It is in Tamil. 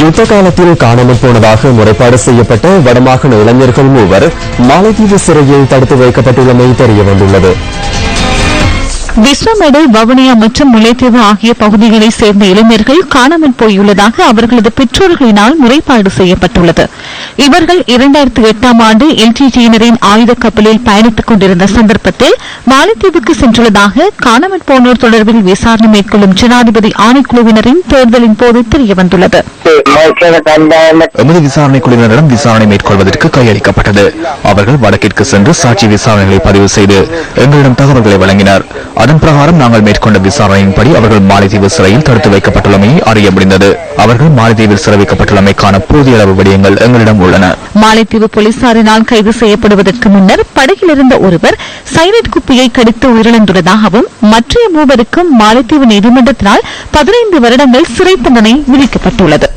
யுத்த காலத்தில் காணாமல் போனதாக முறைப்பாடு செய்யப்பட்ட வடமாகாண இளைஞர்கள் மூவர் மாலைதீவு சிறையில் தடுத்து வைக்கப்பட்டுள்ளமை தெரியவந்துள்ளது. விஸ்வமேடை வவுனியா மற்றும் முல்லைத்தீவு ஆகிய பகுதிகளைச் சேர்ந்த இளைஞர்கள் காணாமல் போயுள்ளதாக அவர்களது பெற்றோர்களினால் முறைப்பாடு செய்யப்பட்டுள்ளது. இவர்கள் இரண்டாயிரத்தி எட்டாம் ஆண்டு எல்டிடியினரின் ஆயுத கப்பலில் பயணித்துக் கொண்டிருந்த சந்தர்ப்பத்தில் மாலத்தீவுக்கு சென்றுள்ளதாக காணாமல் போனோர் தொடர்பில் விசாரணை மேற்கொள்ளும் ஜனாதிபதி ஆணைக்குழுவினரின் தேர்தலின் போது தெரியவந்துள்ளது. எமது விசாரணை குழுவினரிடம் விசாரணை மேற்கொள்வதற்கு கையளிக்கப்பட்டது அவர்கள் வடக்கிற்கு சென்று சாட்சி விசாரணைகளை பதிவு செய்து எங்களிடம் தகவல்களை வழங்கினர். அதன் அதன் பிரகாரம் நாங்கள் மேற்கொண்ட விசாரணையின்படி அவர்கள் மாலைதீவு சிறையில் தடுத்து வைக்கப்பட்டுள்ளமை அறிய முடிந்தது. அவர்கள் மாலைதீவில் சிறை வைக்கப்பட்டுள்ளமைக்கான போதிய அளவு விடயங்கள் எங்களிடம் உள்ளன. மாலைத்தீவு போலீசாரினால் கைது செய்யப்படுவதற்கு முன்னர் படகில் இருந்த ஒருவர் சைனட் குப்பியை கடித்து உயிரிழந்துள்ளதாகவும் மற்றைய மூவருக்கும் மாலைத்தீவு நீதிமன்றத்தினால் பதினைந்து வருடங்கள் சிறை தண்டனை விதிக்கப்பட்டுள்ளது.